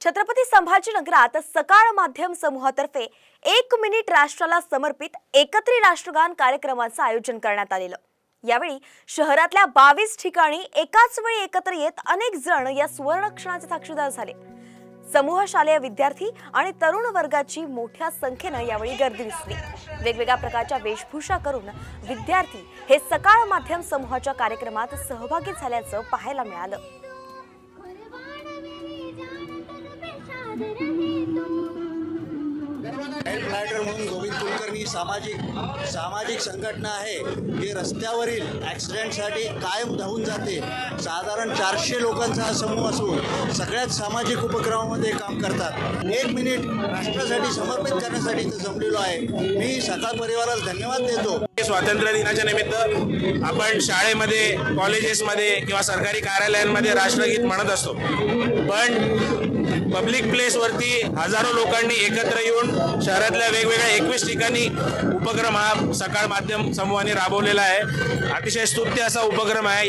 छत्रपती संभाजीनगरात सकाळ माध्यम समूहातर्फे एक मिनिट राष्ट्राला समर्पित एकत्री राष्ट्रगान कार्यक्रमाचं आयोजन करण्यात आलेलं. यावेळी शहरातल्या बावीस ठिकाणी एकाच वेळी एकत्र येत अनेक जण या सुवर्ण क्षणाचे साक्षीदार झाले. समूह शालेय विद्यार्थी आणि तरुण वर्गाची मोठ्या संख्येनं यावेळी गर्दी दिसली. वेगवेगळ्या प्रकारच्या वेशभूषा करून विद्यार्थी हे सकाळ माध्यम समूहाच्या कार्यक्रमात सहभागी झाल्याचं पाहायला मिळालं. Thank you. म्हणून गोविंद कुलकर्णी सामाजिक सामाजिक संघटना आहे. ही रस्त्यावरील ॲक्सिडेंटसाठी कायम धावून जाते. साधारण चारशे लोकांचा हा समूह असून सगळ्याच सामाजिक उपक्रमामध्ये काम करतात. एक मिनिट राष्ट्रासाठी समर्पित करण्यासाठी इथं जमलेलो आहे. मी सकाळ परिवाराला धन्यवाद देतो. स्वातंत्र्य दिनाच्या निमित्त आपण शाळेमध्ये कॉलेजेसमध्ये किंवा सरकारी कार्यालयांमध्ये राष्ट्रगीत म्हणत असतो. पण पब्लिक प्लेसवरती हजारो लोकांनी एकत्र येऊन शहरातल्या वेगवेगळ्या एकवीस ठिकाणी उपक्रम हा सकाळ माध्यम समूहाने राबवलेला आहे. अतिशय स्तुत्य असा उपक्रम आहे.